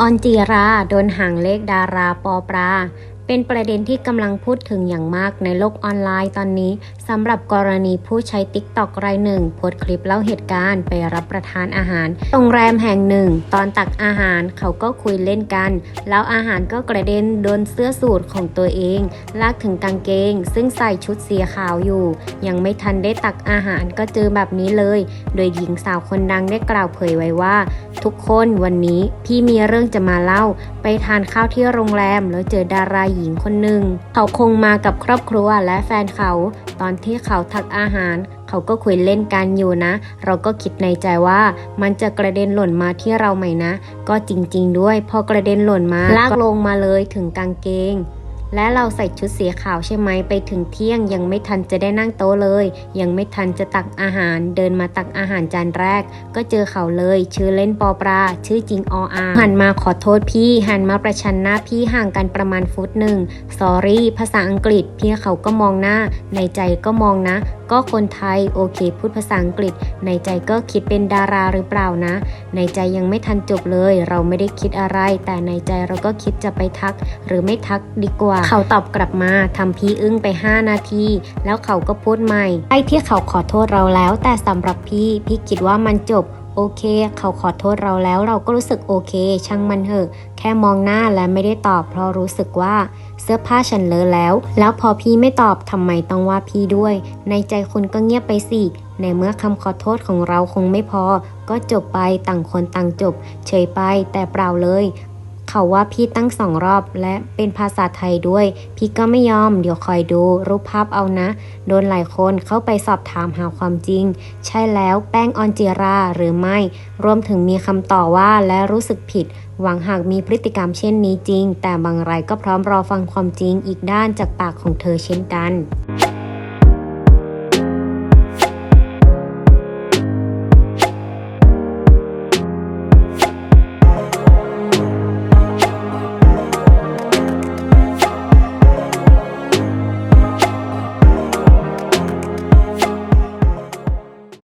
ออนจีราโดนห่างเลขดาราปอปลาเป็นประเด็นที่กำลังพูดถึงอย่างมากในโลกออนไลน์ตอนนี้สำหรับกรณีผู้ใช้ติ๊กตอกรายหนึ่งโพสคลิปเล่าเหตุการณ์ไปรับประทานอาหารโรงแรมแห่งหนึ่ง ตอนตักอาหารเขาก็คุยเล่นกัน แล้วอาหารก็กระเด็นโดนเสื้อสูทของตัวเอง ลากถึงกางเกง ซึ่งใส่ชุดสีขาวอยู่ ยังไม่ทันได้ตักอาหารก็เจอแบบนี้เลย โดยหญิงสาวคนดังได้กล่าวเผยไว้ว่า ทุกคนวันนี้พี่มีเรื่องจะมาเล่า ไปทานข้าวที่โรงแรมแล้วเจอดาราหญิงคนหนึ่งเขาคงมากับครอบครัวและแฟนเขา ตอนที่เขาทักอาหารเขาก็คุยเล่นกันอยู่นะ เราก็คิดในใจว่ามันจะกระเด็นหล่นมาที่เราไหมนะ ก็จริง ๆ ด้วย พอกระเด็นหล่นมาลากลงมาเลยถึงกางเกง และเราใส่ชุดสีขาวใช่ไหมไปถึงเที่ยงยังไม่ทันจะได้นั่งโต๊ะเลย ยังไม่ทันจะตักอาหาร เดินมาตักอาหารจานแรก ก็เจอเขาเลย ชื่อเล่นปอปลาชื่อจริงออาหันมาขอโทษพี่หันมาประชันหน้าพี่ห่างกันประมาณฟุตหนึ่ง sorry ภาษาอังกฤษ พี่เขาก็มองหน้า ในใจก็มองนะ ก็คนไทยโอเค พูดภาษาอังกฤษ ในใจก็คิดเป็นดาราหรือเปล่านะ ในใจยังไม่ทันจบเลย เราไม่ได้คิดอะไร แต่ในใจเราก็คิดจะไปทัก หรือไม่ทักดีกว่า เขาตอบกลับมาทำพี่อึ้งไป 5 นาที แล้วเขาก็พูดใหม่ไอ้ที่เขาขอโทษเราแล้ว แต่สำหรับพี่พี่คิดว่ามันจบ โอเค เขาขอโทษเราแล้วเราก็รู้สึกโอเค ช่างมันเถอะ แค่มองหน้าและไม่ได้ตอบ เพราะรู้สึกว่าเสื้อผ้าฉันเลอะแล้ว แล้วพอพี่ไม่ตอบทำไมต้องว่าพี่ด้วย ในใจคุณก็เงียบไปสิ ในเมื่อคำขอโทษของเราคงไม่พอ ก็จบไปต่างคนต่างจบ เฉยไปแต่เปล่าเลย เขาว่าพี่ตั้งสองรอบและเป็นภาษาไทยด้วย พี่ก็ไม่ยอม เดี๋ยวคอยดูรูปภาพเอานะ โดนหลายคนเข้าไปสอบถามหาความจริง ใช่แล้วแป้งออนจิราหรือไม่ รวมถึงมีคำต่อว่าและรู้สึกผิด หวังหากมีพฤติกรรมเช่นนี้จริง แต่บางรายก็พร้อมรอฟังความจริงอีกด้านจากปากของเธอเช่นกัน